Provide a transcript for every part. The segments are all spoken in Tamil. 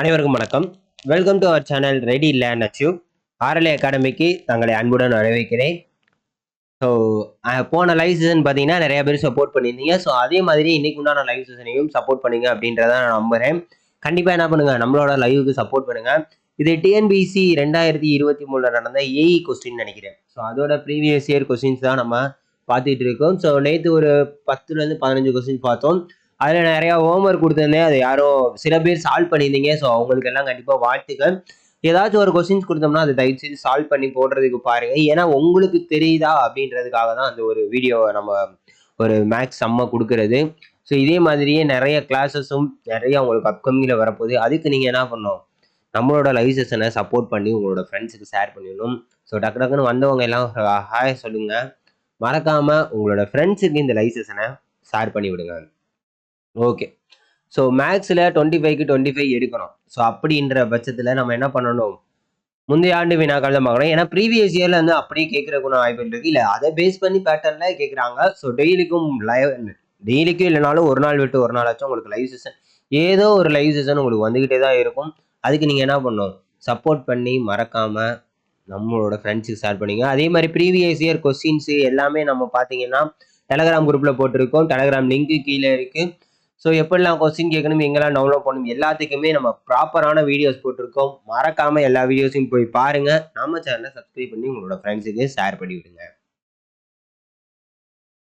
அனைவருக்கும் வணக்கம். Welcome to our channel ready learn achieve RLA அகாடமிக்கு தங்களை அன்புடன் வரவேற்கிறேன். ஸோ போன லைவ் சீசன் பார்த்தீங்கன்னா நிறைய பேர் சப்போர்ட் பண்ணியிருந்தீங்க. ஸோ அதே மாதிரி இன்னைக்கு உண்டான லைவ் சீசனையும் சப்போர்ட் பண்ணுங்க அப்படின்றத நான் நம்புகிறேன் கண்டிப்பாக என்ன பண்ணுங்க? நம்மளோட லைவுக்கு சப்போர்ட் பண்ணுங்க. இது டிஎன்பிசி ரெண்டாயிரத்தி இருபத்தி மூணில் நடந்த ஏஇ கொஸ்டின் நினைக்கிறேன். ஸோ அதோட ப்ரீவியஸ் இயர் கொஸ்டின்ஸ் தான் நம்ம பார்த்துட்டு இருக்கோம். ஸோ நேற்று ஒரு பத்துலேருந்து பதினஞ்சு கொஸ்டின் பார்த்தோம். அதில் நிறையா ஹோம்ஒர்க் கொடுத்துருந்தேன். அது யாரோ சில பேர் சால்வ் பண்ணியிருந்தீங்க. ஸோ அவங்களுக்கு எல்லாம் கண்டிப்பாக வாழ்த்துக்கள். ஏதாச்சும் ஒரு கொஸ்டின்ஸ் கொடுத்தோம்னா அதை தயவு செஞ்சு சால்வ் பண்ணி போடுறதுக்கு பாருங்கள் ஏன்னா உங்களுக்கு தெரியுதா அப்படின்றதுக்காக தான் அந்த ஒரு வீடியோவை நம்ம ஒரு மேக்ஸ் செம்ம கொடுக்கறது. ஸோ இதே மாதிரியே நிறைய கிளாஸஸும் நிறைய உங்களுக்கு அப்கமிங்கில் வரப்போகுது. அதுக்கு நீங்கள் என்ன பண்ணணும்? நம்மளோட லைவ் செஷனை சப்போர்ட் பண்ணி உங்களோட ஃப்ரெண்ட்ஸுக்கு ஷேர் பண்ணிடணும். ஸோ டக்கு டக்குன்னு வந்தவங்க எல்லாம் ஹாய் சொல்லுங்கள் மறக்காமல் உங்களோட ஃப்ரெண்ட்ஸுக்கு இந்த லைவ் செஷனை ஷேர் பண்ணி விடுங்க ஓகே ஸோ மேக்ஸில் டுவெண்ட்டி ஃபைவ்க்கு டுவெண்ட்டி ஃபைவ் எடுக்கணும். ஸோ அப்படின்ற பட்சத்தில் நம்ம என்ன பண்ணணும்? முந்தைய ஆண்டு வினாக்கள் தான் பார்க்கணும். ஏன்னா ப்ரீவியஸ் இயரில் வந்து அப்படியே கேட்கறதுக்கு வாய்ப்பு இருக்குது இல்லை அதை பேஸ் பண்ணி பேட்டர்னில் கேட்குறாங்க. ஸோ டெய்லிக்கும் லைவ் டெய்லிக்கும் இல்லைனாலும் ஒரு நாள் விட்டு ஒரு நாளாச்சும் உங்களுக்கு லைவ் செஷன் ஏதோ ஒரு லைவ் செஷன் உங்களுக்கு வந்துக்கிட்டே தான் இருக்கும். அதுக்கு நீங்கள் என்ன பண்ணணும்? சப்போர்ட் பண்ணி மறக்காமல் நம்மளோட ஃப்ரெண்ட்ஸுக்கு ஷேர் பண்ணிங்க அதே மாதிரி ப்ரீவியஸ் இயர் கொஸ்டின்ஸு எல்லாமே நம்ம பார்த்தீங்கன்னா டெலகிராம் குரூப்பில் போட்டிருக்கோம். டெலகிராம் லிங்க்கு கீழே இருக்குது ஸோ எப்படிலாம் கொஸ்டின் கேட்கணும் எங்கெல்லாம் டவுன்லோட் பண்ணணும் எல்லாத்துக்குமே நம்ம ப்ராப்பரான வீடியோஸ் போட்டிருக்கோம். மறக்காமல் எல்லா வீடியோஸையும் போய் பாருங்கள் நம்ம சேனலை சப்ஸ்கிரைப் பண்ணி உங்களோட ஃப்ரெண்ட்ஸுக்கு ஷேர் பண்ணி விடுங்க.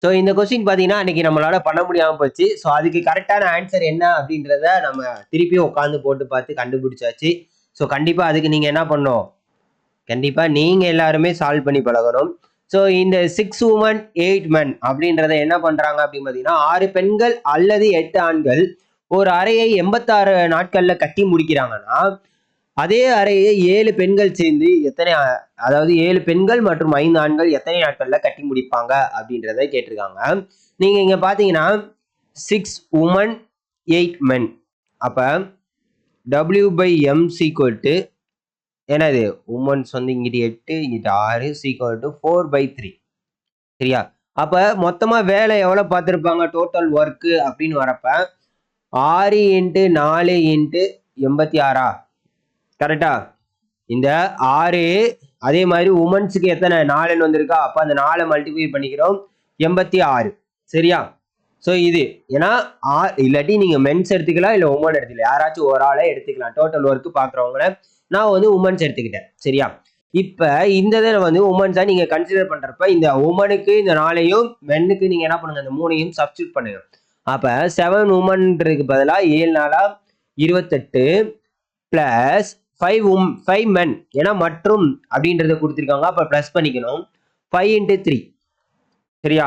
ஸோ இந்த கொஸ்டின் பார்த்தீங்கன்னா அன்னைக்கு நம்மளால பண்ண முடியாமல் போச்சு. ஸோ அதுக்கு கரெக்டான ஆன்சர் என்ன அப்படின்றத நம்ம திருப்பியும் உட்காந்து போட்டு பார்த்து கண்டுபிடிச்சாச்சு. ஸோ கண்டிப்பாக அதுக்கு நீங்கள் என்ன பண்ணணும்? கண்டிப்பாக நீங்கள் எல்லாருமே சால்வ் பண்ணி பழகணும். ஸோ இந்த சிக்ஸ் உமன் எயிட் மென் அப்படின்றத என்ன பண்ணுறாங்க அப்படின்னு பார்த்தீங்கன்னா ஆறு பெண்கள் அல்லது எட்டு ஆண்கள் ஒரு அறையை எண்பத்தாறு நாட்களில் கட்டி முடிக்கிறாங்கன்னா அதே அறையை ஏழு பெண்கள் சேர்ந்து எத்தனை அதாவது ஏழு பெண்கள் மற்றும் ஐந்து ஆண்கள் எத்தனை நாட்களில் கட்டி முடிப்பாங்க அப்படின்றத கேட்டிருக்காங்க. நீங்கள் இங்கே பார்த்தீங்கன்னா சிக்ஸ் உமன் எயிட் மென் அப்போ W by M is equal to என்னது? உமன்ஸ் வந்து இங்கிட்டு எட்டு இங்கிட்டு ஆறு is equal to four by three சரியா? அப்போ மொத்தமாக வேலை எவ்வளோ பார்த்துருப்பாங்க? டோட்டல் ஒர்க்கு அப்படின்னு வரப்ப ஆறு இன்ட்டு நாலு இன்ட்டு எண்பத்தி ஆறா? கரெக்டா இந்த ஆறு அதே மாதிரி உமன்ஸுக்கு எத்தனை? நாலுன்னு வந்திருக்கா? அப்போ அந்த நாலை மல்டிப்ளை பண்ணிக்கிறோம் எண்பத்தி ஆறு. சரியா? ஸோ இது. ஏன்னா ஆ இல்லாட்டி நீங்கள் மென்ஸ் எடுத்துக்கலாம் இல்லை உமன் எடுத்துக்கலாம். யாராச்சும் ஒரு ஆளை எடுத்துக்கலாம். டோட்டல் ஒர்க்கு பார்க்குறவங்கள நான் வந்து உமன்ஸ் எடுத்துக்கிட்டேன். சரியா? இப்போ இந்த இதில் வந்து உமன்ஸாக நீங்கள் கன்சிடர் பண்ணுறப்ப இந்த உமனுக்கு இந்த நாளையும் மென்னுக்கு நீங்கள் என்ன பண்ணுங்க? இந்த மூணையும் சப்ஸ்டியூட் பண்ணுங்க. அப்போ செவன் உமன்றதுக்கு பதிலாக ஏழு நாளாக இருபத்தெட்டு ப்ளஸ் ஃபைவ் உம் ஃபைவ் மென் ஏன்னா மற்றும் அப்படின்றத கொடுத்துருக்காங்க. அப்போ ப்ளஸ் பண்ணிக்கணும். ஃபைவ் இன்ட்டு த்ரீ சரியா?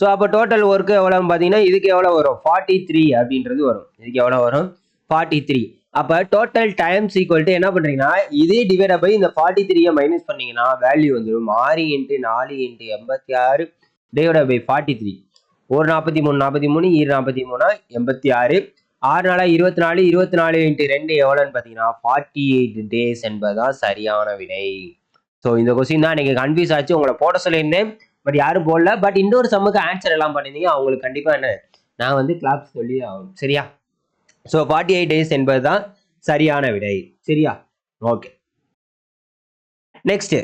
ஸோ அப்போ டோட்டல் ஒர்க்கு எவ்வளோன்னு பார்த்தீங்கன்னா இதுக்கு எவ்வளோ வரும்? ஃபார்ட்டி த்ரீ அப்படின்றது வரும். இதுக்கு எவ்வளோ வரும்? ஃபார்ட்டி த்ரீ அப்போ டோட்டல் டைம்ஸ் ஈக்குவல் டு என்ன பண்ணுறீங்கன்னா இதே டிவைட் பை இந்த ஃபார்ட்டி த்ரீயை மைனஸ் பண்ணீங்கன்னா வேல்யூ வந்துடும் ஆறு இன்ட்டு நாலு இன்ட்டு எண்பத்தி ஆறு டிவைட் பை ஃபார்ட்டி த்ரீ ஒரு நாற்பத்தி மூணு நாற்பத்தி மூணு இரு நாற்பத்தி மூணா எண்பத்தி ஆறு. ஆறு நாளா இருபத்தி நாலு இருபத்தி நாலு இன்ட்டு ரெண்டு எவ்வளோன்னு பார்த்தீங்கன்னா ஃபார்ட்டி எயிட் டேஸ் என்பதுதான் சரியான விடை. ஸோ இந்த கொஸ்டின் தான் எனக்கு கன்ஃபியூஸ் ஆச்சு. உங்களை போட சொல்லியிருந்தேன். பட் யாரும் போடல. பட் இன்னொரு சம்முக்கு ஆன்சர் எல்லாம் பண்ணியிருந்தீங்க. அவங்களுக்கு கண்டிப்பாக என்ன? நான் வந்து கிளாப்ஸ் சொல்லி ஆகணும். சரியா? ஸோ ஃபார்ட்டி எயிட் டேஸ் என்பது தான் சரியான விடை. சரியா? ஓகே நெக்ஸ்ட்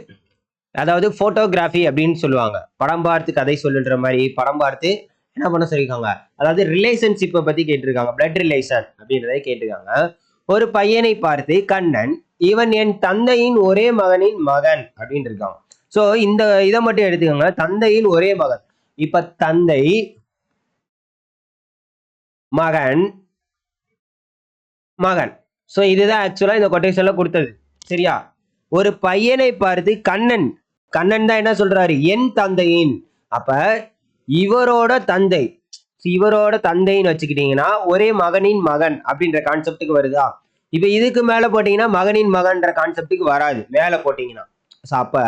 அதாவது ஃபோட்டோகிராஃபி அப்படின்னு சொல்லுவாங்க. படம் பார்த்து கதை சொல்லுன்ற மாதிரி படம் பார்த்து என்ன பண்ண சொல்லியிருக்காங்க? அதாவது ரிலேஷன்ஷிப்பை பற்றி கேட்டிருக்காங்க. பிளட் ரிலேஷன் அப்படின்றதை கேட்டிருக்காங்க. ஒரு பையனை பார்த்து கண்ணன் இவன் என் தந்தையின் ஒரே மகனின் மகன் அப்படின்னு இருக்காங்க. ஸோ இந்த இதை மட்டும் எடுத்துக்கோங்க. தந்தையின் ஒரே மகன். இப்போ தந்தை மகன் மகன். ஸோ இதுதான் ஆக்சுவலாக இந்த கொட்டேஷனில் கொடுத்தது. சரியா? ஒரு பையனை பார்த்து கண்ணன். கண்ணன் தான் என்ன சொல்றாரு? என் தந்தையின். அப்ப இவரோட தந்தை. இவரோட தந்தைன்னு வச்சுக்கிட்டீங்கன்னா ஒரே மகனின் மகன் அப்படின்ற கான்செப்டுக்கு வருதா? இப்ப இதுக்கு மேல போட்டீங்கன்னா மகனின் மகன்ற கான்செப்டுக்கு வராது. மேல போட்டீங்கன்னா. ஸோ அப்ப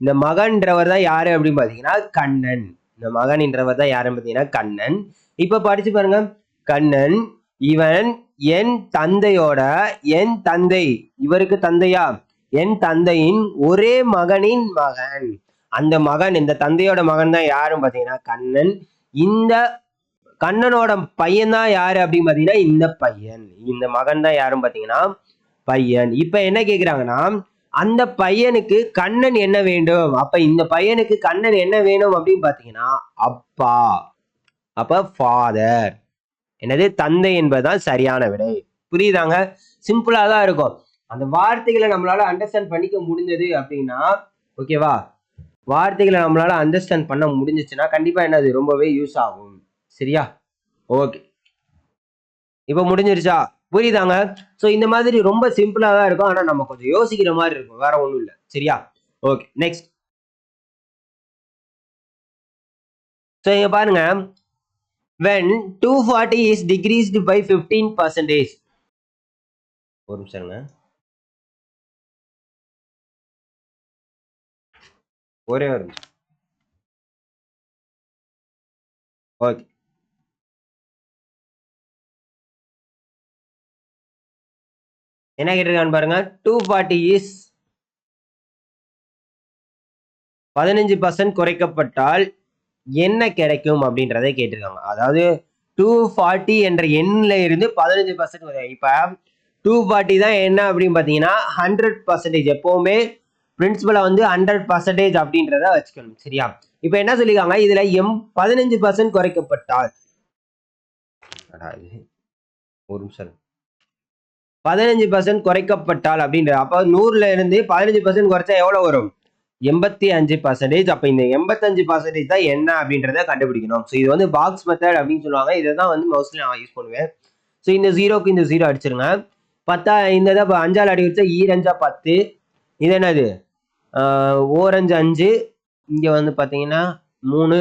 இந்த மகன்றவர் தான் யாரு அப்படின்னு பாத்தீங்கன்னா கண்ணன். இந்த மகன்ன்றவர் தான் யாருன்னு பாத்தீங்கன்னா கண்ணன். இப்ப படிச்சு பாருங்க. கண்ணன் இவன் என் தந்தையோட என் தந்தை. இவருக்கு தந்தையா? என் தந்தையின் ஒரே மகனின் மகன். அந்த மகன் இந்த தந்தையோட மகன் தான் யாருன்னு பார்த்தீங்கன்னா கண்ணன். இந்த கண்ணனோட பையன் தான் யாரு அப்படின்னு பார்த்தீங்கன்னா இந்த பையன். இந்த மகன் தான் யாருன்னு பார்த்தீங்கன்னா பையன். இப்போ என்ன கேட்குறாங்கன்னா அந்த பையனுக்கு கண்ணன் என்ன வேண்டும்? அப்ப இந்த பையனுக்கு கண்ணன் என்ன வேணும் அப்படின்னு பாத்தீங்கன்னா அப்பா. அப்ப ஃபாதர் என்னது? தந்தை என்பதுதான் சரியான விடை. புரியுதாங்க? சிம்பிளா தான் இருக்கும். அந்த வார்த்தைகளை நம்மளால அண்டர்ஸ்டாண்ட் பண்ணிக்க முடிஞ்சது அப்படின்னா ஓகேவா வார்த்தைகளை நம்மளால அண்டர்ஸ்டாண்ட் பண்ண முடிஞ்சிச்சுன்னா கண்டிப்பா என்னது? ரொம்பவே யூஸ் ஆகும். சரியா? ஓகே இப்போ முடிஞ்சிருச்சா? புரியுதாங்க? ஸோ இந்த மாதிரி ரொம்ப சிம்பிளா தான் இருக்கும். ஆனா நம்ம கொஞ்சம் யோசிக்கிற மாதிரி இருக்கும். வேற ஒன்றும் இல்லை. சரியா? ஓகே நெக்ஸ்ட் ஸோ இங்கே பாருங்க. When 240 is decreased by 15 percentage. ஒரு நிமிஷம் ஒரே ஒரு நிமிஷம். ஓகே என்ன கேட்டிருக்கான்னு பாருங்க. டூ ஃபார்ட்டி இஸ் பதினஞ்சு பர்சன்ட் குறைக்கப்பட்டால் என்ன கிடைக்கும் அப்படின்றத கேட்டிருக்காங்க. அதாவது டூ ஃபார்ட்டி என்ற எண்ணில் இருந்து பதினஞ்சு பர்சன்ட் இப்போ டூ ஃபார்ட்டி தான் என்ன அப்படின்னு பார்த்தீங்கன்னா ஹண்ட்ரட் பர்சன்டேஜ் எப்போவுமே பிரின்சிபலை வந்து ஹண்ட்ரட் பர்சன்டேஜ் அப்படின்றத வச்சுக்கணும். சரியா? இப்போ என்ன சொல்லியிருக்காங்க? இதில் எம் பதினஞ்சு பர்சன்ட் குறைக்கப்பட்டால். ஒரு நிமிஷம். பதினஞ்சு பர்சன்ட் குறைக்கப்பட்டால் அப்படின்றது அப்போ நூறுல இருந்து பதினஞ்சு பர்சன்ட் குறைச்சா எவ்வளோ வரும்? எண்பத்தி அஞ்சு பர்சன்டேஜ் அப்போ இந்த எண்பத்தஞ்சு பர்சன்டேஜ் தான் என்ன அப்படின்றத கண்டுபிடிக்கணும். ஸோ இது வந்து பாக்ஸ் மெத்தட் அப்படின்னு சொல்லுவாங்க. இதை தான் வந்து மோஸ்ட்லி நான் யூஸ் பண்ணுவேன். ஸோ இந்த ஜீரோக்கு இந்த ஜீரோ அடிச்சிருங்க. பத்தா இந்த இதை இப்போ அஞ்சால் அடி வச்சா e ஈரஞ்சா பத்து. இது என்னது? ஓரஞ்சு அஞ்சு. இங்கே வந்து பார்த்தீங்கன்னா மூணு.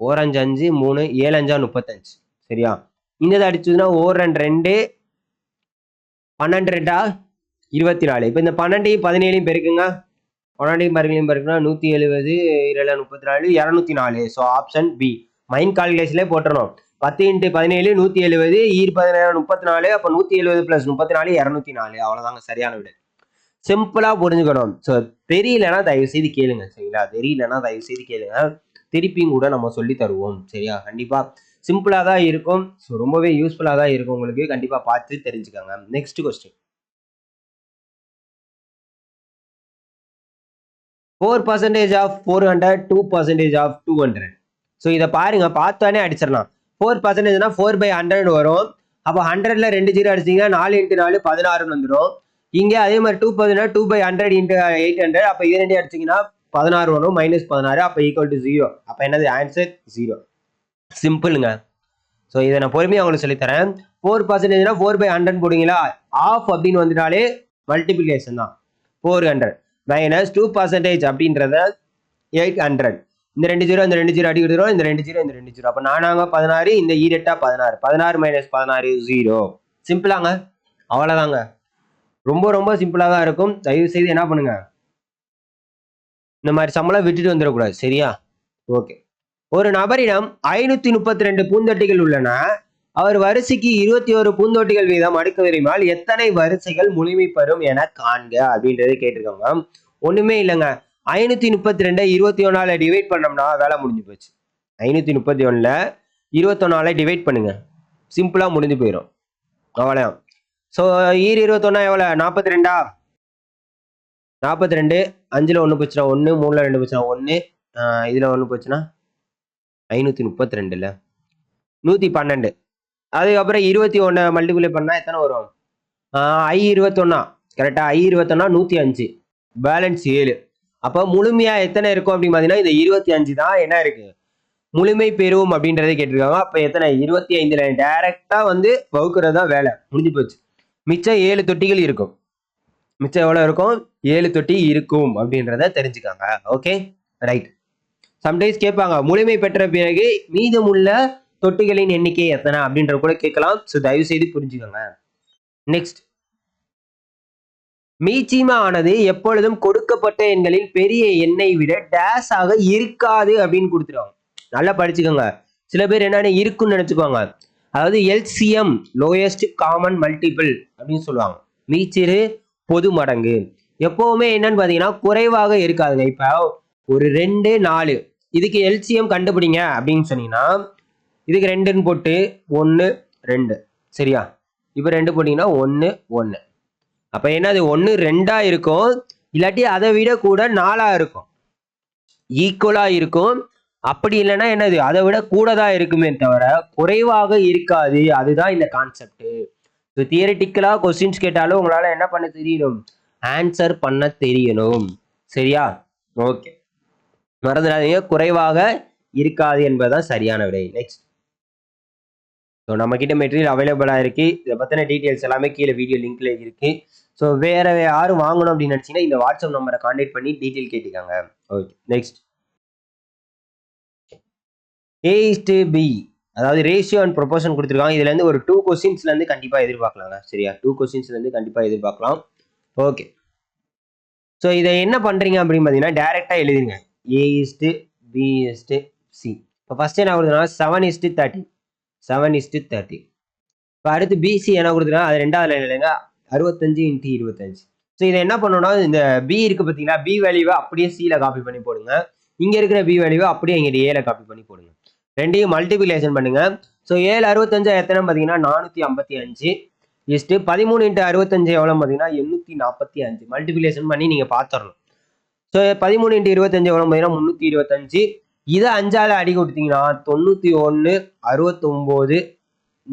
ஓரஞ்சு அஞ்சு மூணு. ஏழஞ்சா முப்பத்தஞ்சு. சரியா? இந்த இதை அடிச்சதுன்னா ஓர் ரெண்டு ரெண்டு. பன்னெண்டு ரெண்டா? இருபத்தி நாலு. இப்போ இந்த பன்னெண்டையும் பதினேழையும் பெருக்குங்க. பன்னெண்டையும் பதினேழையும் பெருக்குனா நூற்றி எழுபது இருபது முப்பத்தி நாலு இரநூத்தி நாலு. ஸோ ஆப்ஷன் பி மைண்ட் கால்குலேஷன்லேயே போட்டுறணும். பத்து இன்ட்டு பதினேழு நூற்றி எழுபது ஈர் பதினேழு முப்பத்தி நாலு அப்போ நூற்றி எழுபது ப்ளஸ் முப்பத்தி நாலு இரநூத்தி நாலு. அவ்வளோதாங்க சரியான விடு. சிம்பிளாக புரிஞ்சுக்கணும். ஸோ தெரியலன்னா தயவு செய்து கேளுங்க சரிங்களா? தெரியலன்னா தயவு செய்து கேளுங்க. திருப்பியும் கூட நம்ம சொல்லி தருவோம் சரியா? கண்டிப்பாக சிம்பிளாக தான் இருக்கும். ஸோ ரொம்பவே யூஸ்ஃபுல்லாக தான் இருக்கும் உங்களுக்கு. கண்டிப்பாக பார்த்து தெரிஞ்சுக்கோங்க. Next question four percentage of four hundred two percentage of two hundred so இதை பாருங்க பார்த்தோன்னே அடிச்சிடலாம். ஃபோர் பர்சன்டேஜ்னா ஃபோர் பை ஹண்ட்ரட் வரும். அப்போ ஹண்ட்ரட்ல ரெண்டு ஜீரோ அடிச்சிங்கன்னா நாலு இன்ட்டு நாலு பதினாறுன்னு வந்துடும் இங்கே அதே மாதிரி two percent two by hundred into eight hundred அப்போ இது ரெண்டு அடிச்சிங்கன்னா பதினாறு வரும் மைனஸ் பதினாறு. அப்போ ஈக்குவல் டு ஜீரோ அப்போ என்னது? ஆன்சர் ஜீரோ சிம்பிளுங்க ஸோ இதை நான் பொறுமையாக உங்களுக்கு சொல்லித்தரேன். ஃபோர் பர்சன்டேஜ்னா ஃபோர் பை ஹண்ட்ரட் போடுங்களா ஆஃப் அப்படின்னு வந்துட்டாலே மல்டிபிளிகேஷன் தான். Four hundred minus two percentage அப்படின்றத எயிட் ஹண்ட்ரட் இந்த ரெண்டு ஜீரோ இந்த ரெண்டு ஜீரோ அடி விடுறோம் இந்த ரெண்டு ஜீரோ இந்த ரெண்டு ஜீரோ அப்போ நானாங்க பதினாறு இந்த e ஈரெட்டா பதினாறு. பதினாறு மைனஸ் பதினாறு ஜீரோ சிம்பிளாங்க அவ்வளோதாங்க ரொம்ப ரொம்ப சிம்பிளாக தான் இருக்கும். தயவு செய்து என்ன பண்ணுங்க? இந்த மாதிரி சம்பளம் விட்டுட்டு வந்துடக்கூடாது. சரியா? ஓகே ஒரு நபரிடம் ஐநூத்தி முப்பத்தி ரெண்டு பூந்தொட்டிகள் உள்ளன. அவர் வரிசைக்கு இருபத்தி ஒரு பூந்தொட்டிகள் வீதம் அடுக்க விரும்பினால் எத்தனை வரிசைகள் முழுமை பெறும் என காண்க அப்படின்றத கேட்டிருக்காங்க ஒண்ணுமே இல்லைங்க. ஐநூத்தி முப்பத்தி ரெண்டை இருபத்தி ஒன்னால டிவைட் பண்ணோம்னா வேலை முடிஞ்சு போச்சு. ஐநூத்தி முப்பத்தி ஒண்ணுல இருபத்தொன்னால டிவைட் பண்ணுங்க. சிம்பிளா முடிஞ்சு போயிடும் அவ்வளோதான் ஸோ ஈர் இருபத்தொன்னா எவ்வளோ நாற்பத்தி ரெண்டா? நாற்பத்தி ரெண்டு. அஞ்சில் ஒன்று போச்சுன்னா ஒன்று மூணில் ரெண்டு போச்சுன்னா ஒன்று இதில் ஒன்று போச்சுன்னா ஐநூற்றி முப்பத்தி ரெண்டுல. நூற்றி பன்னெண்டு. அதுக்கப்புறம் இருபத்தி ஒன்றை மல்டிப்ளை பண்ணால் எத்தனை வரும்? ஐ இருபத்தொன்னா. கரெக்டாக ஐ இருபத்தொன்னா நூற்றி அஞ்சு. பேலன்ஸ் ஏழு. அப்போ முழுமையாக எத்தனை இருக்கும் அப்படின்னு பார்த்தீங்கன்னா இந்த இருபத்தி அஞ்சு தான் என்ன இருக்குது முழுமை பெறும் அப்படின்றத கேட்டிருக்காங்க. அப்போ எத்தனை? இருபத்தி ஐந்துல. டேரெக்டாக வந்து வகுக்கிறது தான் வேலை. முடிஞ்சு போச்சு. மிச்சம் ஏழு தொட்டிகள் இருக்கும். மிச்சம் எவ்வளோ இருக்கும்? ஏழு தொட்டி இருக்கும் அப்படின்றத தெரிஞ்சுக்காங்க. ஓகே ரைட் சம்டைம்ஸ் கேட்பாங்க முழுமை பெற்ற பிறகு மீதமுள்ள தொட்டிகளின் எண்ணிக்கை எத்தனை அப்படின்ற கூட கேட்கலாம். ஸோ தயவு செய்து புரிஞ்சுக்கோங்க. நெக்ஸ்ட் மீச்சிமா ஆனது எப்பொழுதும் கொடுக்கப்பட்ட எண்களில் பெரிய எண்ணை விட டேஸ் ஆக இருக்காது அப்படின்னு கொடுத்துருவாங்க. நல்லா படிச்சுக்கோங்க. சில பேர் என்னன்னு இருக்குன்னு நினைச்சுக்குவாங்க. அதாவது எல்சிஎம் லோயஸ்ட் காமன் மல்டிபிள் அப்படின்னு சொல்லுவாங்க. மீச்சிறு பொது மடங்கு. எப்பவுமே என்னன்னு பார்த்தீங்கன்னா குறைவாக இருக்காதுங்க. இப்போ ஒரு ரெண்டு நாலு. இதுக்கு எல்சிஎம் கண்டுபிடிங்க அப்படின்னு சொன்னீங்கன்னா இதுக்கு ரெண்டுன்னு போட்டு ஒன்று ரெண்டு. சரியா? இப்போ ரெண்டு போட்டிங்கன்னா ஒன்று ஒன்று அப்போ என்னது? ஒன்று ரெண்டாக இருக்கும். இல்லாட்டி அதை விட கூட நாலாக இருக்கும். ஈக்குவலாக இருக்கும். அப்படி இல்லைன்னா என்னது? அதை விட கூட தான் இருக்குமே தவிர குறைவாக இருக்காது. அதுதான் இந்த கான்செப்ட் ஸோ தியரிட்டிக்கலாக கொஸ்டின்ஸ் கேட்டாலும் உங்களால் என்ன பண்ண தெரியணும்? ஆன்சர் பண்ண தெரியணும். சரியா? ஓகே மறந்துடாதீங்க. குறைவாக இருக்காது என்பதுதான் சரியான விடை. நெக்ஸ்ட் ஸோ நம்மக்கிட்ட மெட்டீரியல் அவைலபிளாக இருக்குது இதை பற்றின டீட்டெயில்ஸ் எல்லாமே கீழே வீடியோ லிங்கில் இருக்குது ஸோ வேறு யாரும் வாங்கணும் அப்படின்னு நினச்சிங்கன்னா இந்த வாட்ஸ்அப் நம்பரை காண்டாக்ட் பண்ணி டீட்டெயில் கேட்டுக்காங்க. ஓகே நெக்ஸ்ட் ஏ பி அதாவது ரேஷியோ அண்ட் ப்ரொபோஷன் கொடுத்துருக்காங்க. இதுலேருந்து ஒரு டூ கொஸ்டின்ஸ்லேருந்து கண்டிப்பாக எதிர்பார்க்கலாங்க. சரியா? டூ கொஸ்டின்ஸ்லேருந்து கண்டிப்பாக எதிர்பார்க்கலாம். ஓகே ஸோ இதை என்ன பண்ணுறீங்க அப்படின்னு பார்த்தீங்கன்னா டேரெக்டாக எழுதுங்க A is to B C இப்போ ஃபஸ்ட்டு என்ன வருதுன்னா seven is to thirty seven is to thirty இப்போ அடுத்து பிசி என்ன கொடுத்துருக்காங்க அது ரெண்டாவது இல்லைங்க. அறுபத்தஞ்சு இன்ட்டு இருபத்தஞ்சு. ஸோ இதை என்ன பண்ணணும்னா இந்த பி இருக்கு பார்த்தீங்களா பி வேல்யூவை அப்படியே சியில் காப்பி பண்ணி போடுங்க. இங்கே இருக்கிற பி வேல்யூவை அப்படியே இங்கே ஏல காப்பி பண்ணி போடுங்க. ரெண்டையும் மல்டிபிளேஷன் பண்ணுங்க. ஸோ ஏழு அறுபத்தஞ்சு எத்தனை பார்த்தீங்கன்னா நானூற்றி ஐம்பத்தி அஞ்சு. இஸ்ட்டு பதிமூணு இன்ட்டு அறுபத்தஞ்சு எவ்வளோ பார்த்தீங்கன்னா எண்ணூற்றி நாற்பத்தி அஞ்சு. மல்டிபிளேஷன் பண்ணி நீங்கள் பார்த்துடணும். ஸோ பதிமூணு இன்ட்டு இருபத்தஞ்சு எவ்வளோ பார்த்தீங்கன்னா முந்நூற்றி இருபத்தஞ்சு. இதை அஞ்சால் அடி கொடுத்தீங்கன்னா தொண்ணூற்றி ஒன்று அறுபத்தொம்போது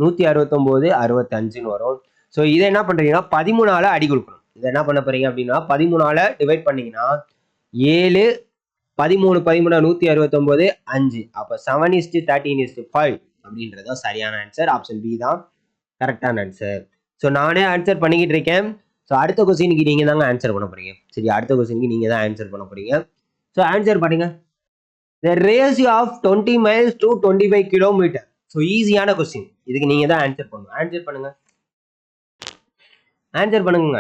நூற்றி அறுபத்தொம்போது அறுபத்தஞ்சுன்னு வரும். ஸோ இதை என்ன பண்ணுறீங்கன்னா பதிமூணால அடி கொடுக்கணும். இதை என்ன பண்ண போறீங்க அப்படின்னா பதிமூணால டிவைட் பண்ணீங்கன்னா ஏழு பதிமூணு பதிமூணு நூற்றி அறுபத்தொம்போது அஞ்சு. அப்போ seven is to thirteen is to five அப்படின்றதும் சரியான ஆன்சர் ஆப்ஷன் பி தான் கரெக்டான ஆன்சர் ஸோ நானே ஆன்சர் பண்ணிக்கிட்டு இருக்கேன். ஸோ அடுத்த கொஸ்டினுக்கு நீங்கள் தாங்க ஆன்சர் பண்ண போறீங்க. சரி அடுத்த கொஸ்டினுக்கு நீங்கள் தான் ஆன்சர் பண்ண போறீங்க. ஸோ ஆன்சர் பண்ணுங்கள் the ratio of twenty miles to twenty five kilometre so ஈஸியான கொஸ்டின் இதுக்கு நீங்கள் தான் ஆன்சர் பண்ணணும். ஆன்சர் பண்ணுங்க. ஆன்சர் பண்ணுங்க.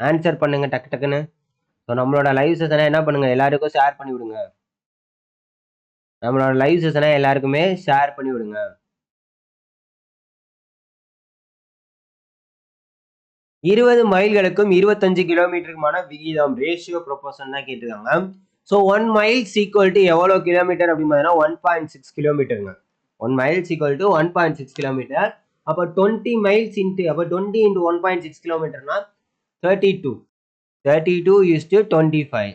ஆன்சர் பண்ணுங்க டக்கு டக்குன்னு. ஸோ நம்மளோட லைவ் செஷனை என்ன பண்ணுங்க? எல்லாருக்கும் ஷேர் பண்ணி விடுங்க நம்மளோட லைவ் செஷனை எல்லாருக்குமே ஷேர் பண்ணி விடுங்க இருபது மைல்களுக்கும் இருபத்தஞ்சு கிலோமீட்டருக்குமான விகிதம் ரேஷியோ ப்ரொபோஷன் தான் கேட்டிருக்காங்க. So one mile is equal to எவ்வளோ கிலோமீட்டர் அப்படின்னு பார்த்தீங்கன்னா one point six கிலோமீட்டருங்க one mile is equal to one point six kilometre அப்போ டுவெண்ட்டி மைல்ஸ் இன்ட்டு அப்போ twenty into one point six கிலோமீட்டர்னா thirty two thirty two is to twenty five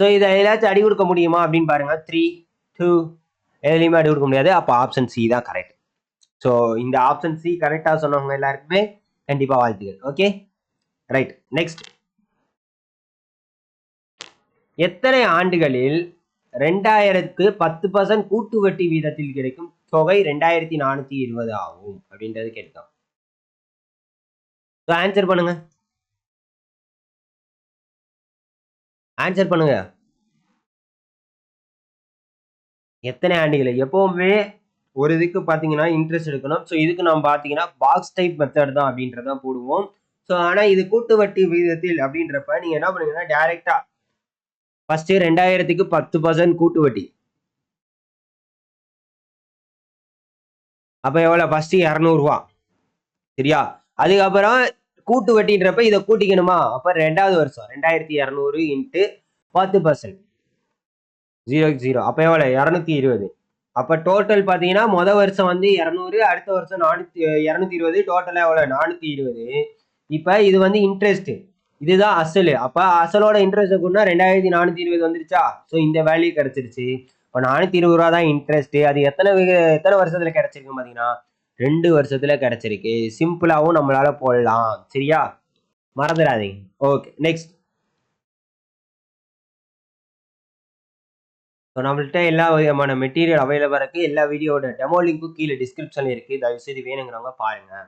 so இதை ஏதாச்சும் அடி கொடுக்க முடியுமா அப்படின்னு பாருங்க. த்ரீ டூ எதுலேயுமே அடி கொடுக்க முடியாது. அப்போ ஆப்ஷன் சி தான் கரெக்ட் ஸோ இந்த ஆப்ஷன் சி கரெக்டாக சொன்னவங்க எல்லாருக்குமே கண்டிப்பாக வாழ்த்துகள் ஓகே ரைட் நெக்ஸ்ட் எத்தனை ஆண்டுகளில் ரெண்டாயிரத்து பத்து பர்சன்ட் கூட்டு வட்டி வீதத்தில் கிடைக்கும் தொகை ரெண்டாயிரத்தி நானூத்தி இருபது ஆகும்? அப்படின்றது கேட்கும் ஆன்சர் பண்ணுங்க. ஆன்சர் பண்ணுங்க. எத்தனை ஆண்டுகள்? எப்பவுமே ஒரு இதுக்கு பார்த்தீங்கன்னா இன்ட்ரெஸ்ட் எடுக்கணும். ஸோ இதுக்கு நம்ம பார்த்தீங்கன்னா பாக்ஸ் டைப் மெத்தட் தான் அப்படின்றத போடுவோம். ஸோ ஆனால் இது கூட்டு வட்டி விகிதத்தில் அப்படின்றப்ப நீங்கள் என்ன பண்ணுங்கன்னா டைரெக்டாக ஃபஸ்ட்டு ரெண்டாயிரத்துக்கு பத்து பர்சன்ட் கூட்டு வட்டி அப்போ எவ்வளோ ஃபஸ்ட்டு இரநூறுவா. சரியா? அதுக்கப்புறம் கூட்டு வட்டின்றப்ப இதை கூட்டிக்கணுமா? அப்போ ரெண்டாவது வருஷம். ரெண்டாயிரத்தி இரநூறு இன்ட்டு பத்து பர்சன்ட் ஜீரோ ஜீரோ அப்போ எவ்வளோ இரநூத்தி இருபது. அப்போ டோட்டல் பார்த்தீங்கன்னா மொதல் வருஷம் வந்து இரநூறு அடுத்த வருஷம் நானூற்றி இரநூத்தி இருபது டோட்டலாக எவ்வளோ நானூற்றி இருபது. இப்போ இது வந்து இன்ட்ரெஸ்ட்டு இதுதான் அசல். அப்போ அசலோட இன்ட்ரெஸ்ட் கூடனா ரெண்டாயிரத்தி நானூற்றி இருபது வந்துருச்சா? ஸோ இந்த வேல்யூ கிடச்சிருச்சு. இப்போ நானூற்றி இருபது ரூபா தான் இன்ட்ரெஸ்ட்டு அது எத்தனை எத்தனை வருஷத்தில் கிடச்சிருக்குன்னு பார்த்தீங்கன்னா ரெண்டு வருஷத்தில் கிடச்சிருக்கு. சிம்பிளாகவும் நம்மளால போடலாம். சரியா? மறந்துடாதீங்க. ஓகே நெக்ஸ்ட் ஸோ நம்மள்கிட்ட எல்லா விதமான மெட்டீரியல் அவைலபிளாக இருக்குது எல்லா வீடியோட டெமோ லிங்க்கும் கீழே டிஸ்கிரிப்ஷன் இருக்குது தயவு செய்து வேணுங்கிறவங்க பாருங்கள்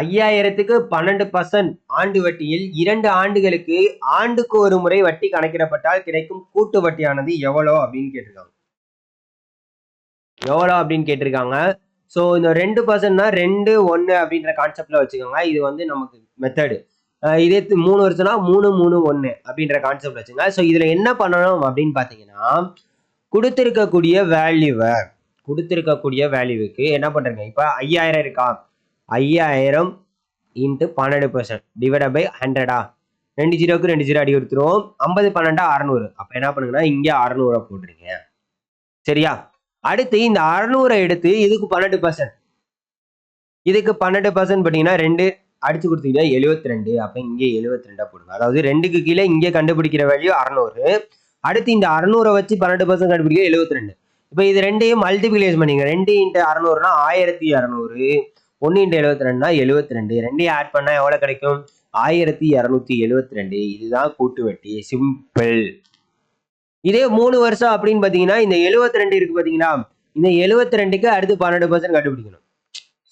ஐயாயிரத்துக்கு பன்னெண்டு பர்சன்ட் ஆண்டு வட்டியில் இரண்டு ஆண்டுகளுக்கு ஆண்டுக்கு ஒரு முறை வட்டி கணக்கிடப்பட்டால் கிடைக்கும் கூட்டு வட்டியானது எவ்வளோ அப்படின்னு கேட்டிருக்காங்க. எவ்வளோ அப்படின்னு கேட்டிருக்காங்க. ஸோ இந்த ரெண்டு பர்சன்ட்னா ரெண்டு ஒன்று அப்படின்ற கான்செப்டில் வச்சுக்கோங்க. இது வந்து நமக்கு மெத்தடு இதே மூணு வருஷம்னா மூணு மூணு ஒன்று அப்படின்ற கான்செப்ட் வச்சுங்க. ஸோ இதில் என்ன பண்ணணும் அப்படின்னு பார்த்தீங்கன்னா கொடுத்துருக்கக்கூடிய வேல்யூவை கொடுத்துருக்கக்கூடிய வேல்யூவுக்கு என்ன பண்ணுறீங்க இப்போ ஐயாயிரம் இருக்கா? ஐயாயிரம் இன்ட்டு பன்னெண்டு பர்சன்ட் டிவைட் பை ஹண்ட்ரடா ரெண்டு ஜீரோக்கு ரெண்டு ஜீரோ அடி கொடுத்துருவோம். ஐம்பது பன்னெண்டா அறநூறு. அப்போ என்ன பண்ணுங்கன்னா இங்கே அறநூறை போட்டுருங்க. சரியா? அடுத்து இந்த அறநூறை எடுத்து இதுக்கு பன்னெண்டு பர்சன்ட் இதுக்கு பன்னெண்டு பர்சன்ட் பார்த்தீங்கன்னா ரெண்டு அடிச்சு கொடுத்தீங்கன்னா எழுபத்தி ரெண்டு அப்போ இங்கே எழுபத்தி ரெண்டா போடுங்க. அதாவது ரெண்டுக்கு கீழே இங்கே கண்டுபிடிக்கிற வேல்யூ அறநூறு. அடுத்து இந்த அறநூறை வச்சு பன்னெண்டு பர்சன்ட் கண்டுபிடிக்க எழுபத்தி ரெண்டு இப்போ இது ரெண்டையும் மல்டிபிளேஸ் பண்ணிங்க ரெண்டு இன்ட்டு அறநூறுனா ஆயிரத்தி இரநூறு ஒன்று இன்ட்டு எழுபத்தி ரெண்டுனா எழுபத்தி ரெண்டு ரெண்டையும் ஆட் பண்ணால் எவ்வளோ கிடைக்கும்? ஆயிரத்தி இரநூத்தி எழுபத்தி ரெண்டு இதுதான் கூட்டு வட்டி. சிம்பிள் இதே மூணு வருஷம் அப்படின்னு பார்த்தீங்கன்னா இந்த எழுபத்தி ரெண்டு இருக்கு பார்த்தீங்களா? இந்த எழுபத்தி ரெண்டுக்கு அடுத்து பன்னெண்டு பர்சன்ட் கண்டுபிடிக்கணும்.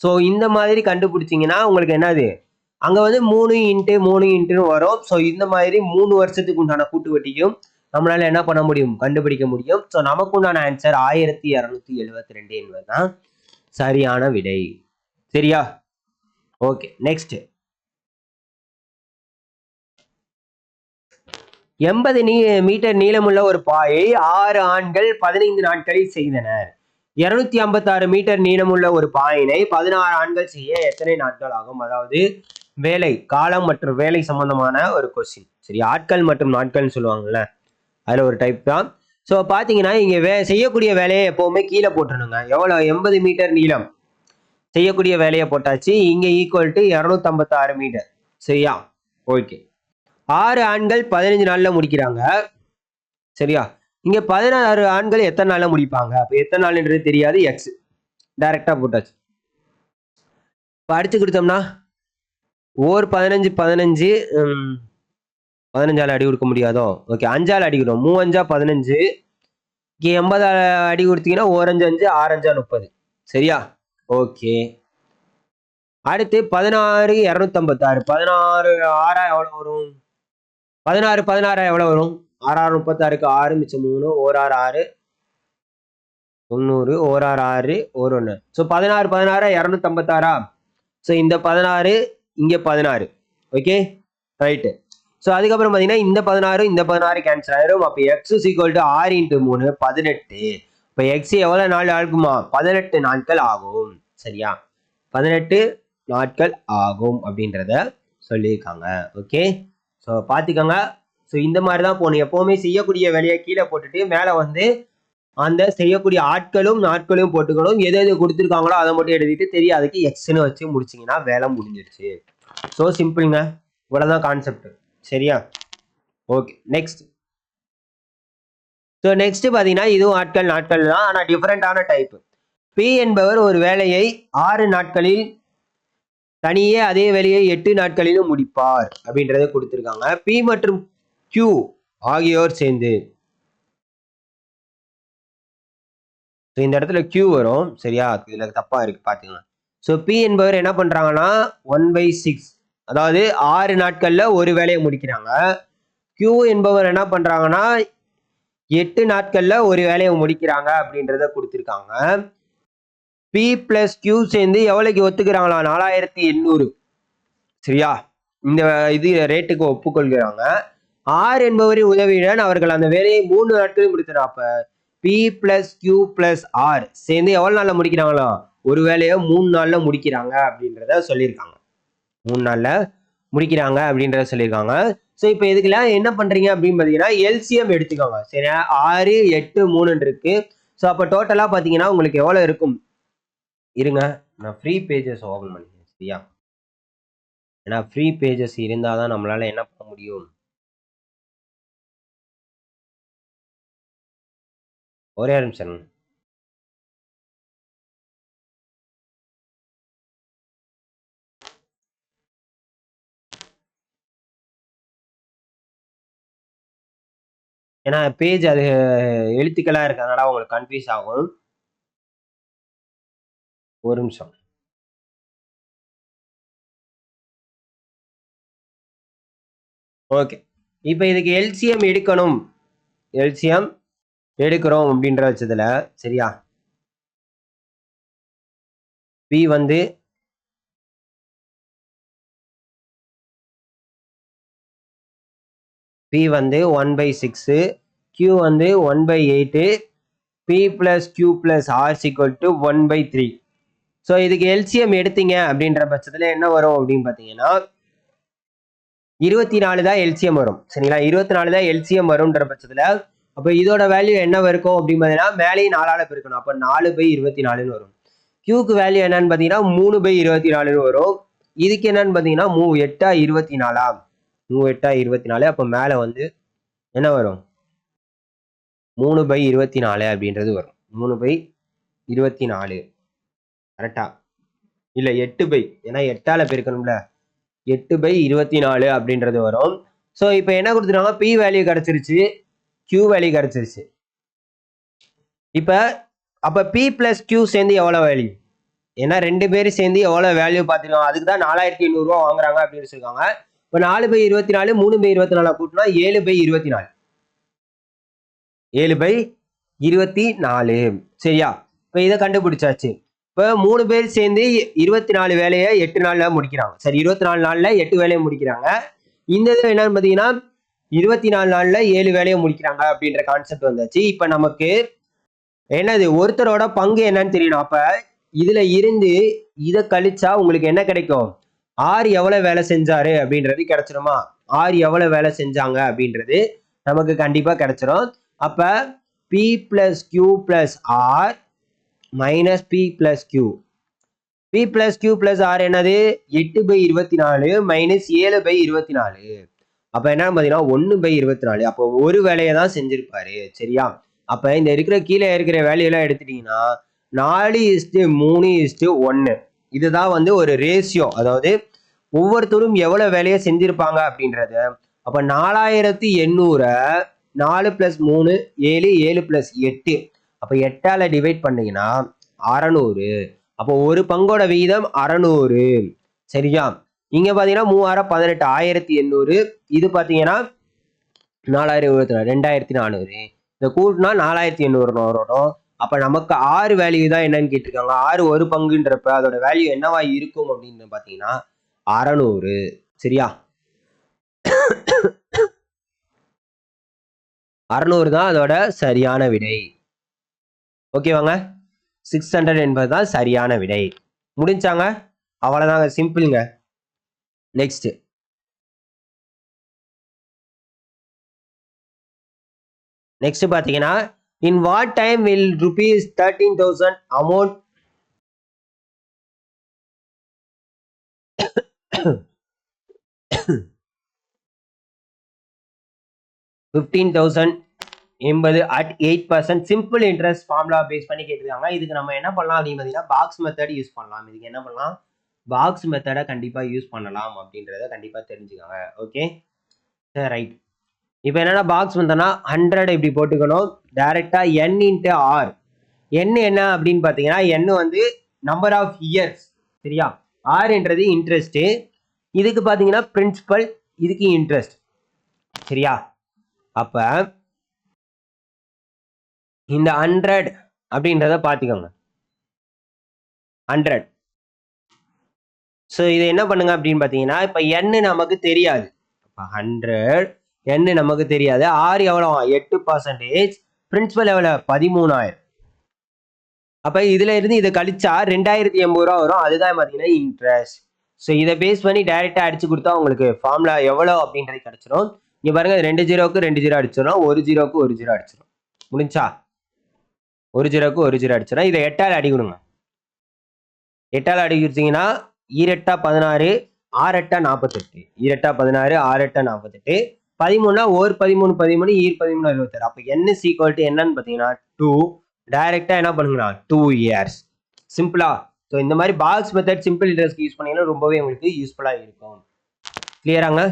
ஸோ இந்த மாதிரி கண்டுபிடிச்சிங்கன்னா உங்களுக்கு என்னது? அங்கே வந்து மூணு இன்ட்டு மூணு இன்ட்டுன்னு வரும். ஸோ இந்த மாதிரி மூணு வருஷத்துக்கு உண்டான கூட்டு வட்டியும் நம்மளால என்ன பண்ண முடியும்? கண்டுபிடிக்க முடியும். ஸோ நமக்கு உண்டான ஆன்சர் ஆயிரத்தி இரநூத்தி எழுபத்தி ரெண்டு என்பதுதான் சரியான விடை. சரியா? ஓகே நெக்ஸ்ட் எண்பது நீ மீட்டர் நீளமுள்ள ஒரு பாயை ஆறு ஆண்கள் பதினைந்து நாட்களில் செய்தனர். இருநூத்தி ஐம்பத்தாறு மீட்டர் நீளமுள்ள ஒரு பாயினை பதினாறு ஆண்கள் செய்ய எத்தனை நாட்கள் ஆகும்? அதாவது வேலை காலம் மற்றும் வேலை சம்பந்தமான ஒரு கொஸ்டின் சரி ஆட்கள் மற்றும் நாட்கள்னு சொல்லுவாங்கல்ல அதில் ஒரு டைப் தான். ஸோ பார்த்தீங்கன்னா இங்கே வே செய்யக்கூடிய வேலையை எப்போவுமே கீழே போட்டுருணுங்க எவ்வளோ எண்பது மீட்டர் நீளம். செய்யக்கூடிய வேலையை போட்டாச்சு. இங்கே ஈக்குவல் டு இரநூத்தம்பத்தாறு மீட்டர். சரியா? ஓகே ஆறு ஆண்கள் பதினஞ்சு நாளில் முடிக்கிறாங்க. சரியா? இங்கே பதினாறு ஆண்கள் எத்தனை நாளில் முடிப்பாங்க? அப்போ எத்தனை நாள்ன்றது தெரியாது எக்ஸ் டைரெக்டாக போட்டாச்சு. இப்போ அடித்து கொடுத்தோம்னா ஓர் பதினஞ்சு பதினஞ்சு பதினஞ்சால் அடி கொடுக்க முடியாதோ? ஓகே அஞ்சால் அடி கொடுக்கும் மூவஞ்சா பதினஞ்சு. இங்கே எண்பது அடி கொடுத்தீங்கன்னா ஓரஞ்சு அஞ்சு ஆரஞ்சா முப்பது. சரியா? ஓகே அடுத்து பதினாறு இரநூத்தம்பத்தாறு. பதினாறு ஆறா எவ்வளோ வரும்? பதினாறு பதினாறா எவ்வளோ வரும்? ஆறாறு முப்பத்தாறுக்கு ஆறு மிச்சம் மூணு ஓர் ஆறு ஆறு தொண்ணூறு ஓர் ஆறு ஆறு ஒரு ஒன்று. ஸோ பதினாறு பதினாறா? இரநூத்தம்பத்தாறா? ஸோ இந்த பதினாறு இங்கே பதினாறு. ஓகே ரைட்டு ஸோ அதுக்கப்புறம் பார்த்தீங்கன்னா இந்த பதினாறு இந்த பதினாறு கேன்சல் ஆயிரும். அப்போ எக்ஸ் ஈக்குவல் டு ஆறு இன்ட்டு மூணு பதினெட்டு. இப்போ எக்ஸ் எவ்வளோ நாள் ஆகுமா? பதினெட்டு நாட்கள் ஆகும். சரியா? பதினெட்டு நாட்கள் ஆகும் அப்படின்றத சொல்லியிருக்காங்க. ஓகே ஸோ பார்த்துக்கோங்க ஸோ இந்த மாதிரி தான் போகணும். எப்போவுமே செய்யக்கூடிய வேலையை கீழே போட்டுட்டு மேலே வந்து அந்த செய்யக்கூடிய ஆட்களும் நாட்களும் போட்டுக்கணும். எது எது கொடுத்துருக்காங்களோ அதை மட்டும் எழுதிட்டு தெரியாதுக்கு எக்ஸ்னு வச்சு முடிச்சிங்கன்னா வேலை முடிஞ்சிருச்சு ஸோ சிம்பிளுங்க இவ்வளோதான் கான்செப்ட் சரியா? ஓகே நெக்ஸ்ட் ஸோ நெக்ஸ்ட் பார்த்தீங்கன்னா இதுவும் ஆட்கள் நாட்கள் தான். ஆனால் டிஃப்ரெண்டான டைப் பி என்பவர் ஒரு வேலையை ஆறு நாட்களில் தனியே அதே வேலையை எட்டு நாட்களிலும் முடிப்பார் அப்படின்றத கொடுத்துருக்காங்க. பி மற்றும் கியூ ஆகியோர் சேர்ந்து. ஸோ இந்த இடத்துல கியூ வரும். சரியா? இதில் தப்பாக இருக்குது பார்த்துக்கலாம் ஸோ பி என்பவர் என்ன பண்ணுறாங்கன்னா ஒன் பை சிக்ஸ் அதாவது ஆறு நாட்களில் ஒரு வேலையை முடிக்கிறாங்க. கியூ என்பவர் என்ன பண்ணுறாங்கன்னா எட்டு நாட்களில் ஒரு வேலையை முடிக்கிறாங்க அப்படின்றத கொடுத்துருக்காங்க. பி ப்ளஸ் கியூ சேர்ந்து எவ்வளோக்கு ஒத்துக்கிறாங்களா? நாலாயிரத்தி எண்ணூறு. சரியா? இந்த இது ரேட்டுக்கு ஒப்புக்கொள்கிறாங்க. ஆர் என்பவரின் உதவியுடன் அவர்கள் அந்த வேலையை மூணு நாட்களில் முடித்தனர். அப்ப P plus Q plus R சேர்ந்து எவ்வளோ நாளில் முடிக்கிறாங்களா? ஒரு வேலையை மூணு நாளில் முடிக்கிறாங்க அப்படின்றத சொல்லியிருக்காங்க. மூணு நாளில் முடிக்கிறாங்க அப்படின்றத சொல்லியிருக்காங்க. ஸோ இப்போ இதுக்கெல்லாம் என்ன பண்ணுறீங்க அப்படின்னு பார்த்தீங்கன்னா எல்சிஎம் எடுத்துக்கோங்க. சரியா? ஆறு எட்டு மூணுன்னு இருக்கு. ஸோ அப்போ டோட்டலாக பார்த்தீங்கன்னா உங்களுக்கு எவ்வளோ இருக்கும்? இருங்க. நான் ஃப்ரீ பேஜஸ் ஓப்பன் பண்ணிக்கிறேன். சரியா? ஏன்னா ஃப்ரீ பேஜஸ் இருந்தால் தான் நம்மளால் என்ன பண்ண முடியும்? ஒரே நிமிஷம். ஏன்னா பேஜ் அது எழுத்துக்களாக இருக்கிறதுனால உங்களுக்கு கன்ஃபியூஸ் ஆகும். ஒரு நிமிஷம். ஓகே இப்போ இதுக்கு எல்சிஎம் எடுக்கணும். எல்சிஎம் எடுக்கிறோம் அப்படின்ற பட்சத்தில் சரியா? பி வந்து பி வந்து ஒன் பை சிக்ஸு கியூ வந்து one by eight P plus Q plus R is equal to one by three so இதுக்கு எல்சிஎம் எடுத்தீங்க அப்படின்ற பட்சத்தில் என்ன வரும் அப்படின்னு பார்த்தீங்கன்னா இருபத்தி நாலு தான் எல்சிஎம் வரும். சரிங்களா? இருபத்தி நாலு தான் எல்சிஎம் வரும்ன்ற பட்சத்தில் அப்போ இதோட வேல்யூ என்ன இருக்கும் அப்படின்னு பார்த்தீங்கன்னா மேலேயும் நாலால பெருக்கணும். அப்போ நாலு பை இருபத்தி நாலுன்னு வரும் கியூக்கு வேல்யூ என்னன்னு பார்த்தீங்கன்னா மூணு பை இருபத்தி நாலுன்னு வரும். இதுக்கு என்னன்னு பார்த்தீங்கன்னா மூ எட்டா இருபத்தி நாலா மூ எட்டா இருபத்தி நாலு அப்போ மேலே வந்து என்ன வரும்? மூணு பை இருபத்தி நாலு அப்படின்றது வரும். மூணு பை இருபத்தி நாலு கரெக்டா இல்லை எட்டு பை. ஏன்னா எட்டால பெருக்கணும்ல. எட்டு பை இருபத்தி நாலு அப்படின்றது வரும். ஸோ இப்போ என்ன கொடுத்துருக்காங்க? பி வேல்யூ கிடச்சிருச்சு. கியூ வேல்யூ கிடச்சிருச்சு. இப்போ அப்போ பி ப்ளஸ் கியூ சேர்ந்து எவ்வளோ வேல்யூ ஏன்னா ரெண்டு பேரும் சேர்ந்து எவ்வளோ வேல்யூ பார்த்துருக்காங்க? அதுக்கு தான் நாலாயிரத்தி எண்ணூறுரூவா வாங்குறாங்க அப்படின்னு சொல்லியிருக்காங்க. இப்போ நாலு பை இருபத்தி நாலு மூணு பை இருபத்தி நாலு கூட்டினா ஏழு பை இருபத்தி நாலு. ஏழு பை இருபத்தி நாலு. சரியா? இப்போ இதை கண்டுபிடிச்சாச்சு. இப்போ மூணு பேர் சேர்ந்து இருபத்தி நாலு வேலையை எட்டு நாளில் முடிக்கிறாங்க. சரி இருபத்தி நாலு நாளில் எட்டு வேலையை முடிக்கிறாங்க. இந்த இதில் என்னன்னு பார்த்தீங்கன்னா இருபத்தி நாலு நாளில் ஏழு வேலையை முடிக்கிறாங்க அப்படின்ற கான்செப்ட் வந்தாச்சு. இப்போ நமக்கு என்னது? ஒருத்தரோட பங்கு என்னன்னு தெரியணும். அப்போ இதில் இருந்து இதை கழிச்சா உங்களுக்கு என்ன கிடைக்கும்? ஆர் எவ்வளோ வேலை செஞ்சாரு அப்படின்றது கிடைச்சிருமா? ஆர் எவ்வளோ வேலை செஞ்சாங்க அப்படின்றது நமக்கு கண்டிப்பாக கிடைச்சிரும். அப்போ P plus Q plus R minus P plus Q P plus Q plus R என்னது? எட்டு பை இருபத்தி நாலு மைனஸ் ஏழு பை இருபத்தி நாலு. அப்போ என்ன பார்த்தீங்கன்னா ஒன்று பை இருபத்தி நாலு அப்போ ஒரு வேலையை தான் செஞ்சிருப்பாரு. சரியா? அப்போ இந்த இருக்கிற கீழே இருக்கிற வேலையெல்லாம் எடுத்துட்டீங்கன்னா நாலு இஸ்டு மூணு இஸ்டு ஒன்று இதுதான் வந்து ஒரு ரேஷியோ அதாவது ஒவ்வொருத்தரும் எவ்வளோ வேலையை செஞ்சிருப்பாங்க அப்படின்றது அப்போ நாலாயிரத்தி எண்ணூறை நாலு ப்ளஸ் மூணு ஏழு ஏழு ப்ளஸ் எட்டு. அப்போ எட்டால் டிவைட் பண்ணீங்கன்னா அறநூறு. அப்போ ஒரு பங்கோட விகிதம் அறநூறு. சரியா? இங்க பாத்தீங்கன்னா மூவாயிரம் பதினெட்டு ஆயிரத்தி எண்ணூறு. இது பாத்தீங்கன்னா நாலாயிரம் இருபத்தி நாலு ரெண்டாயிரத்தி நானூறு. இந்த கூட்டினா நாலாயிரத்தி எண்ணூறு வரும். அப்ப நமக்கு ஆறு வேல்யூ தான் என்னன்னு கேட்டிருக்காங்க. ஆறு ஒரு பங்குன்றப்ப அதோட வேல்யூ என்னவா இருக்கும் அப்படின்னு பாத்தீங்கன்னா அறநூறு. சரியா? அறநூறு தான் அதோட சரியான விடை. ஓகேவாங்க சிக்ஸ் ஹண்ட்ரட் என்பது தான் சரியான விடை. முடிஞ்சாங்க? அவ்வளோதாங்க சிம்பிளுங்க நெக்ஸ்ட் நெக்ஸ்ட் பார்த்தீங்கன்னா in what time will rupees thirteen thousand amount fifteen thousand எண்பது at eight percent simple interest formula base பண்ணி கேட்டிருக்காங்க. இதுக்கு நம்ம என்ன பண்ணலாம்? அப்படின்னு பார்த்தீங்கன்னா பாக்ஸ் மெத்தட் யூஸ் பண்ணலாம். இதுக்கு என்ன பண்ணலாம்? பாக்ஸ் மெத்தடை கண்டிப்பாக யூஸ் பண்ணலாம் அப்படின்றத கண்டிப்பாக தெரிஞ்சுக்கோங்க. ஓகே ரைட் இப்போ என்னென்னா பாக்ஸ் வந்தோன்னா ஹண்ட்ரட் இப்படி போட்டுக்கணும். டேரெக்டாக என் இன்ட்டு ஆர் என் என்ன அப்படின்னு பார்த்தீங்கன்னா என் வந்து நம்பர் ஆஃப் இயர்ஸ் சரியா? ஆர்ன்றது இன்ட்ரெஸ்ட்டு இதுக்கு பார்த்தீங்கன்னா பிரின்சிபல் இதுக்கு இன்ட்ரெஸ்ட் சரியா? அப்போ இந்த ஹண்ட்ரட் அப்படின்றத பார்த்துக்கோங்க. ஹண்ட்ரட் ஸோ இது என்ன பண்ணுங்க அப்படின்னு பார்த்தீங்கன்னா இப்போ எண்ணு நமக்கு தெரியாது. இப்போ ஹண்ட்ரட் எண்ணு நமக்கு தெரியாது. ஆறு எவ்வளோ எட்டு பர்சன்டேஜ் பிரின்சிபல் எவ்வளோ பதிமூணாயிரம். அப்போ இதில் இருந்து இதை கழிச்சா ரெண்டாயிரத்தி எண்பது ரூபா வரும். அதுதான் பார்த்தீங்கன்னா இன்ட்ரெஸ்ட் ஸோ இதை பேஸ் பண்ணி டைரெக்டாக அடிச்சு கொடுத்தா உங்களுக்கு ஃபார்முலா எவ்வளோ அப்படின்றது கிடச்சிரும். இங்கே பாருங்கள் ரெண்டு ஜீரோவுக்கு ரெண்டு ஜீரோ அடிச்சிடும் ஒரு ஜீரோவுக்கு ஒரு ஜீரோ அடிச்சிடும் முடிஞ்சா? ஒரு ஜீரோவுக்கு ஒரு ஜீரோ அடிச்சிடும் இதை எட்டால் அடிக்கணுங்க. கொடுங்க எட்டால் அடிக்கிறீங்கன்னா கொடுத்தீங்கன்னா ஈரெட்டா பதினாறு ஆறெட்டா நாற்பத்தெட்டு. ஈரெட்டா பதினாறு ஆறெட்டா நாற்பத்தெட்டு. பதிமூணுனா ஒரு பதிமூணு பதிமூணு ஈர் பதிமூணு அறுபத்தாறு அப்போ என்ன சீக்வல் டு என்னன்னு பார்த்தீங்கன்னா டூ டைரெக்டாக என்ன பண்ணுங்கண்ணா? டூ இயர்ஸ் சிம்பிளா ஸோ இந்த மாதிரி box method simple interest use பண்ணீங்கன்னா ரொம்பவே உங்களுக்கு யூஸ்ஃபுல்லாக இருக்கும். கிளியராங்க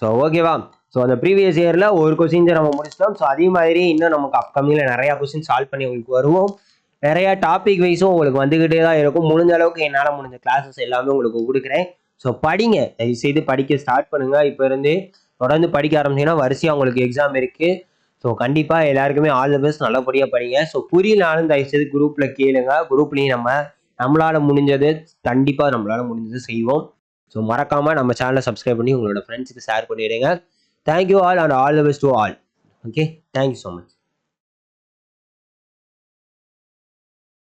ஸோ ஓகேவா ஸோ அந்த ப்ரீவியஸ் இயரில் ஒரு கொஸ்டின்ஸை நம்ம முடிச்சிட்டோம். ஸோ அதே மாதிரி இன்னும் நமக்கு அப்கமிங்கில் நிறையா கொஸ்டின் சால்வ் பண்ணி உங்களுக்கு வருவோம். நிறையா டாபிக் வைஸும் உங்களுக்கு வந்துக்கிட்டே தான் இருக்கும். முடிஞ்ச அளவுக்கு என்னால் முடிஞ்ச கிளாஸஸ் எல்லாமே உங்களுக்கு கொடுக்குறேன். ஸோ படிங்க. தயவுசெய்து படிக்க ஸ்டார்ட் பண்ணுங்க. இப்போ இருந்து தொடர்ந்து படிக்க ஆரம்பிச்சிங்கன்னா வரிசையாக உங்களுக்கு எக்ஸாம் இருக்குது ஸோ கண்டிப்பாக எல்லாருக்குமே ஆல் த பெஸ்ட் நல்லபடியாக படிங்க. ஸோ புரியலனாலும் தயவுசெய்து குரூப்பில் கேளுங்க. குரூப்லேயும் நம்ம நம்மளால் முடிஞ்சது கண்டிப்பாக நம்மளால் முடிஞ்சது செய்வோம். ஸோ மறக்காமல் நம்ம சேனலை சப்ஸ்கிரைப் பண்ணி உங்களோட ஃப்ரெண்ட்ஸுக்கு ஷேர் பண்ணிவிடுங்க thank you all and all the best to all okay thank you so much